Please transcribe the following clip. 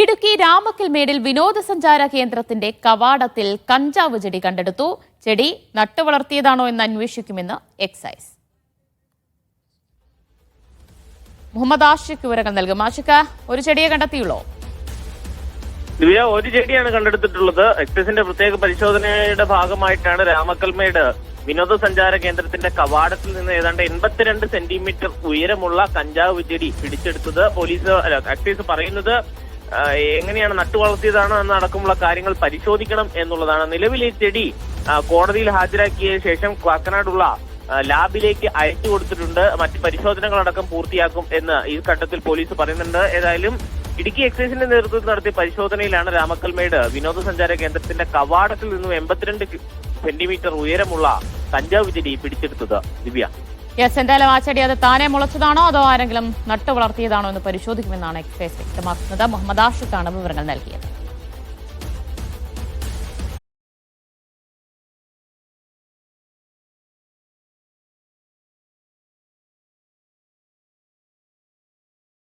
ഇടുക്കി രാമക്കൽമേടിൽ വിനോദസഞ്ചാര കേന്ദ്രത്തിന്റെ കവാടത്തിൽ കഞ്ചാവ് ചെടി കണ്ടെടുത്തു. ചെടി നട്ടുവളർത്തിയതാണോ എന്ന് അന്വേഷിക്കുമെന്ന് എക്സൈസ്. മുഹമ്മദ് ആഷിഖ് വിവരങ്ങൾ നൽകും. ആഷിഖ ഒരു ചെടിയെ കണ്ടെത്തിയുള്ളൂ? ദിവ്യ ഒരു ചെടിയാണ് കണ്ടെടുത്തിട്ടുള്ളത്. എക്സൈസിന്റെ പ്രത്യേക പരിശോധനയുടെ ഭാഗമായിട്ടാണ് രാമക്കൽമേട് വിനോദസഞ്ചാര കേന്ദ്രത്തിന്റെ കവാടത്തിൽ നിന്ന് ഏതാണ്ട് എൺപത്തിരണ്ട് സെന്റിമീറ്റർ ഉയരമുള്ള കഞ്ചാവ് ചെടി പിടിച്ചെടുത്തത് പോലീസ് എക്സൈസ് പറയുന്നത് എങ്ങനെയാണ് നട്ടുവളർത്തിയതാണ് എന്ന് അടക്കമുള്ള കാര്യങ്ങൾ പരിശോധിക്കണം എന്നുള്ളതാണ്. നിലവിൽ ഈ ചെടി കോടതിയിൽ ഹാജരാക്കിയ ശേഷം കാക്കനാടുള്ള ലാബിലേക്ക് അയച്ചു കൊടുത്തിട്ടുണ്ട്. മറ്റ് പരിശോധനകളടക്കം പൂർത്തിയാക്കും എന്ന് ഈ ഘട്ടത്തിൽ പോലീസ് പറയുന്നുണ്ട്. ഏതായാലും ഇടുക്കി എക്സൈസിന്റെ നേതൃത്വത്തിൽ നടത്തിയ പരിശോധനയിലാണ് രാമക്കൽമേട് വിനോദസഞ്ചാര കേന്ദ്രത്തിന്റെ കവാടത്തിൽ നിന്നും എൺപത്തിരണ്ട് സെന്റിമീറ്റർ ഉയരമുള്ള കഞ്ചാവ് ചെടി പിടിച്ചെടുത്തത് ദിവ്യ. യെസ് എന്തായാലും ആ ചെടി അത് താനെ മുളച്ചതാണോ അതോ ആരെങ്കിലും നട്ടു വളർത്തിയതാണോ എന്ന് പരിശോധിക്കുമെന്നാണ് എക്സൈസ് വ്യക്തമാക്കുന്നത് മുഹമ്മദ് ആഷിഖാണ് വിവരങ്ങൾ നൽകിയത്